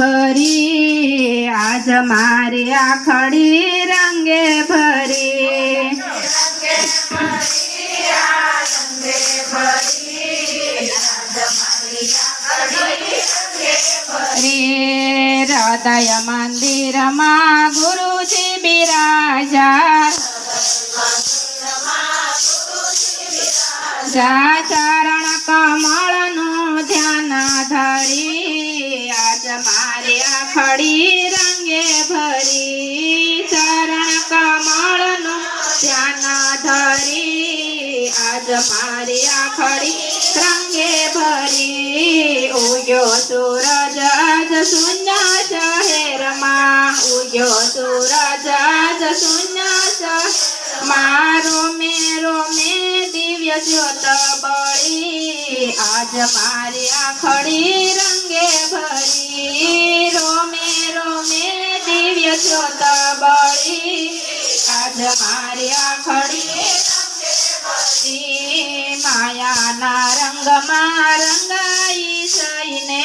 ભરી આજ મારી આખડી રંગે ભરી રે હૃદય મંદિરમાં ગુરુજી બિરાજા જા ચરણ મારી આખડી રંગે ભરી ઉગ્યો સૂરજ જ શૂન્ય શહેરમાં ઉગ્યો સૂરજ જ શૂન્ય શહેર મારો મેરો મે દિવ્ય જ્યોત બળી. આજ મારી આખડી રંગે ભરી, રોમે રોમે દિવ્ય જ્યોત બળી. આજ મારી આખડી રંગમાં રંગાઈ જઈને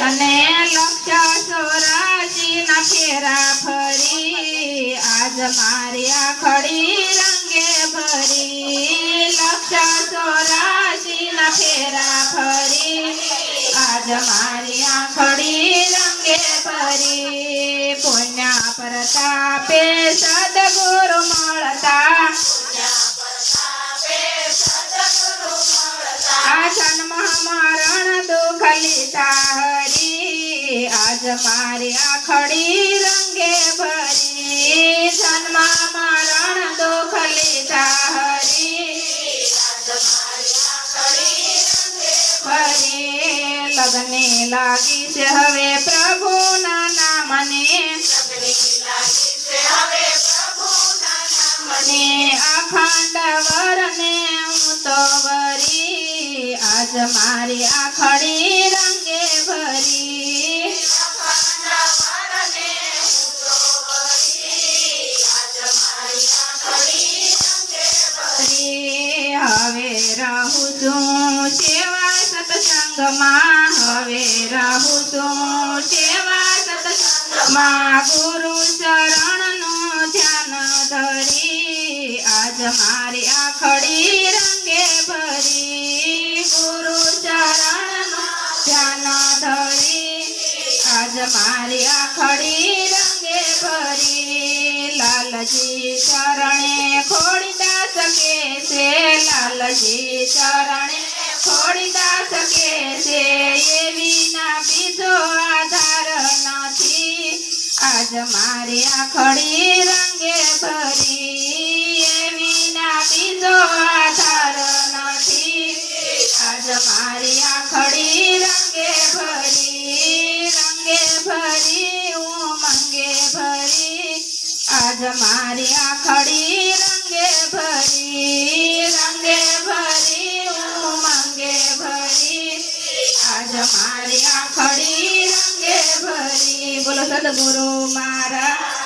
અને લક્ષ્ય ચોરાશી ના ફેરા ફરી આજ માર્યા ખડી રંગે ભરી લક્ષ્ય ચોરાશી ના ફેરા ફરી આજ માર્યા ખડી રંગે ભરી પુણ્યા પ્રતાપે આજ મારી આખડી રંગે ભરી. જન્મ મરણ દુઃખ લીધા હરી. ફરી લગ્ને લાગી છે હવે પ્રભુના નામને. મને અખંડ વરને હું તો વરી. આજ મારી આખડી સત્સંગમાં હવે રહું છું. સેવા સત્સંગમાં ગુરુ ચરણનું ધ્યાન ધરી. આજ મારી આખડી રંગે ભરી. ગુરુ ચરણનું ધ્યાન ધરી. આજ મારી આખડી રંગે ભરી. લાલજી ચરણે ખોડીદા શકે છે. લાલજી ચરણે ખોડીદા શકે છે એવી ના બીજો આધાર નથી. આજ મારે આખડી રંગે ભરી એવી ના બીજો આધાર નથી. આજ મારી આખડી રંગે ભરી રંગે ભરી ઉમંગે ભરી. આજ મારી આખડી રંગે ભરી. મારી આખડી રંગે ભરી. બોલો સદગુરુ મારા.